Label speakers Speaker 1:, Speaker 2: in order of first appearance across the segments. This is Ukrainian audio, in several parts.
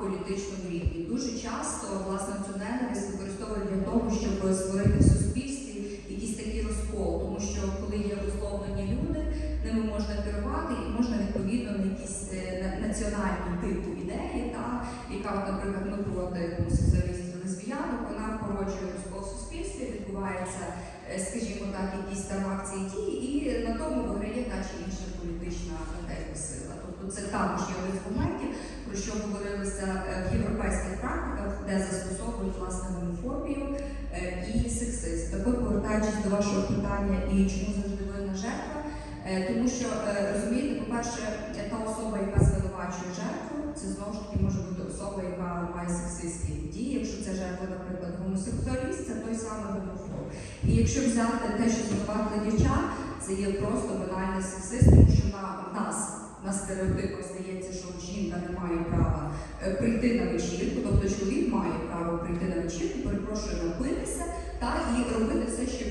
Speaker 1: політичному рівні. Дуже часто власне цю ненависть використовують для того, щоб створити в суспільстві якийсь такий розкол, тому що коли є условлені люди, ними можна керувати і можна відповідно на якісь е, національні типу ідеї, та яка, наприклад, ми проти гомосексуалістів лесбіянок, вона породжує розкол в суспільстві, відбувається, е, скажімо так, якісь там акції дії, і на тому виграє та чи інша політична модель сила. Тобто це також є один з моментів, про що говорилося е, в європейських практиках, де застосовують власне гомофобію е, і сексизм. Так от, повертаючись до вашого питання і чому завжди винна жертва, е, тому що е, розумієте, по-перше, та особа, яка звинувачує жертву, це знову ж таки може бути особа, яка має сексистські дії. Якщо це жертва, наприклад, гомосексуаліст, це той самий гомофоб. І якщо взяти те, що звинуватили дівчат, це є просто банальний сексизм, тому що на нас на стереотипах здається, що жінка не має права е, прийти на вечірку, тобто чоловік має право прийти на вечірку, перепрошую, напитися та і робити все, що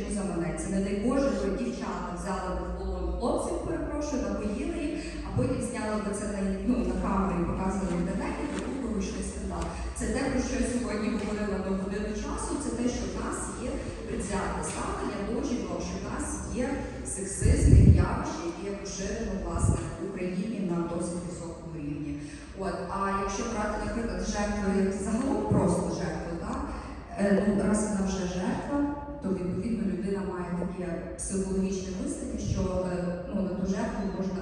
Speaker 1: перепрошую, напоїли їх, а потім зняли це на, ну, на камеру і показували в інтернеті, то би вийшли скандал. Це те, про що я сьогодні говорила на годину часу, це те, що в нас є предвзяте ставлення до жінок, що в нас є сексизм як явище, яке поширено власне в Україні на досить високому рівні. От, а якщо брати, наприклад, жертву як загалом просто жертву, так? Е, ну, раз вона вже жертва, то відповідно людина має таке психологічне мислення, що е, ну, на ту жертву можна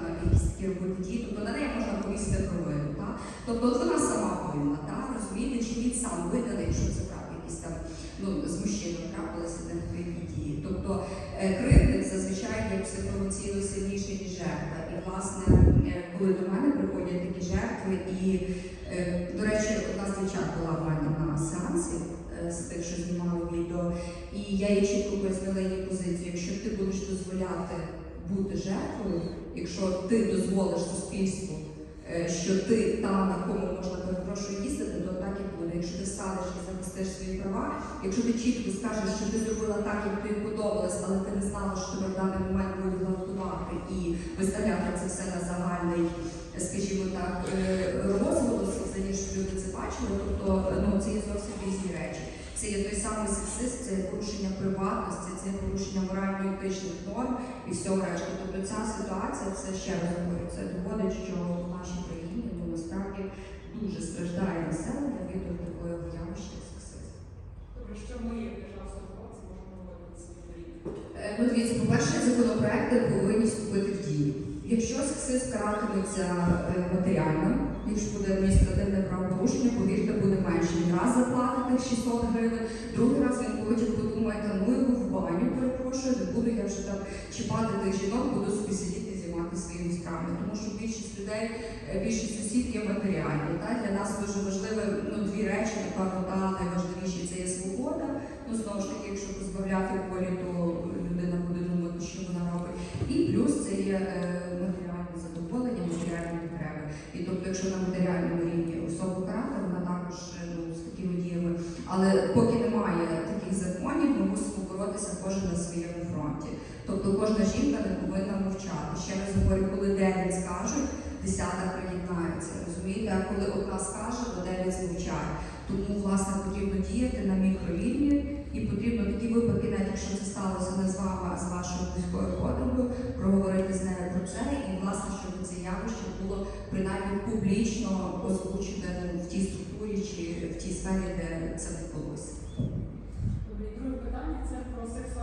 Speaker 1: такі тобто на неї можна повісити провину. Так? Тобто от вона сама винна, так? розумієте, чи він сам винен, якщо це правда, якісь там ну, з мужчиною трапилися невідповідні дії. Тобто е, кривдник зазвичай є психоемоційно сильніший, ніж жертва. І власне, е, коли до мене приходять такі жертви, і е, до речі, одна з дівчат була в мене на сеансі з тих, що знімали відео, і я їй чітко пояснила її позицію. Якщо ти будеш дозволяти бути жертвою, якщо ти дозволиш суспільству, е, що ти та, на кому можна перепрошую їздити, то так і буде. Якщо ти станеш і захистиш свої права, якщо ти чітко скажеш, що ти зробила так, як тобі подобалось, але ти не знала, що тебе в даний момент будуть гвалтувати і виставляти це все на загальний, е, скажімо так, е, розголос, за ніж люди це бачили. Тобто ну, це є зовсім різні речі. Це є той самий сексизм, це є порушення приватності, це є порушення морально-етичних норм і всього решта. Тобто ця ситуація, це ще раз говорю, це доводить, що в нашій країні ну, насправді дуже страждає населення від такої явища як сексизм.
Speaker 2: Добре, що ми, як держава службовці, можемо робити рік?
Speaker 1: Е, Ну, дивіться, по-перше, законопроекти повинні вступити в дію. Якщо сексизм каратиметься е, матеріально, якщо буде адміністративне правопорушення, повірте, буде менше. Тих 600 гривень, другий раз він потім подумає, та ну його в баню, перепрошую, не буду я вже там чіпати тих жінок, буду собі сидіти і займатися своїми справами. Тому що більшість людей, е, більшість сусід є матеріальні. Та? Для нас дуже важливі ну, дві речі, напевно, та найважливіші це є свобода. Ну, знову ж таки, якщо позбавляти волі, то людина буде думати, що вона робить. І плюс це є е, матеріальне задоволення, матеріальні потреби. І тобто, якщо на матеріальному рівні особу карати, вона також е, ну, з такими діями. Але поки немає таких законів, ми мусимо боротися кожен на своєму фронті. Тобто кожна жінка не повинна мовчати. Ще раз говорю, коли дев'ять скажуть, десята приєднається. Розумієте, а коли одна скаже, то дев'ять звучать. Тому власне потрібно діяти на мікрорівні і потрібно такі випадки, навіть якщо це сталося не з вами, а з вашою близькою подругою, проговорити з нею про це, і власне, щоб це явище було принаймні публічно озвучене в тій структурі чи в тій сфері, де це відбулося.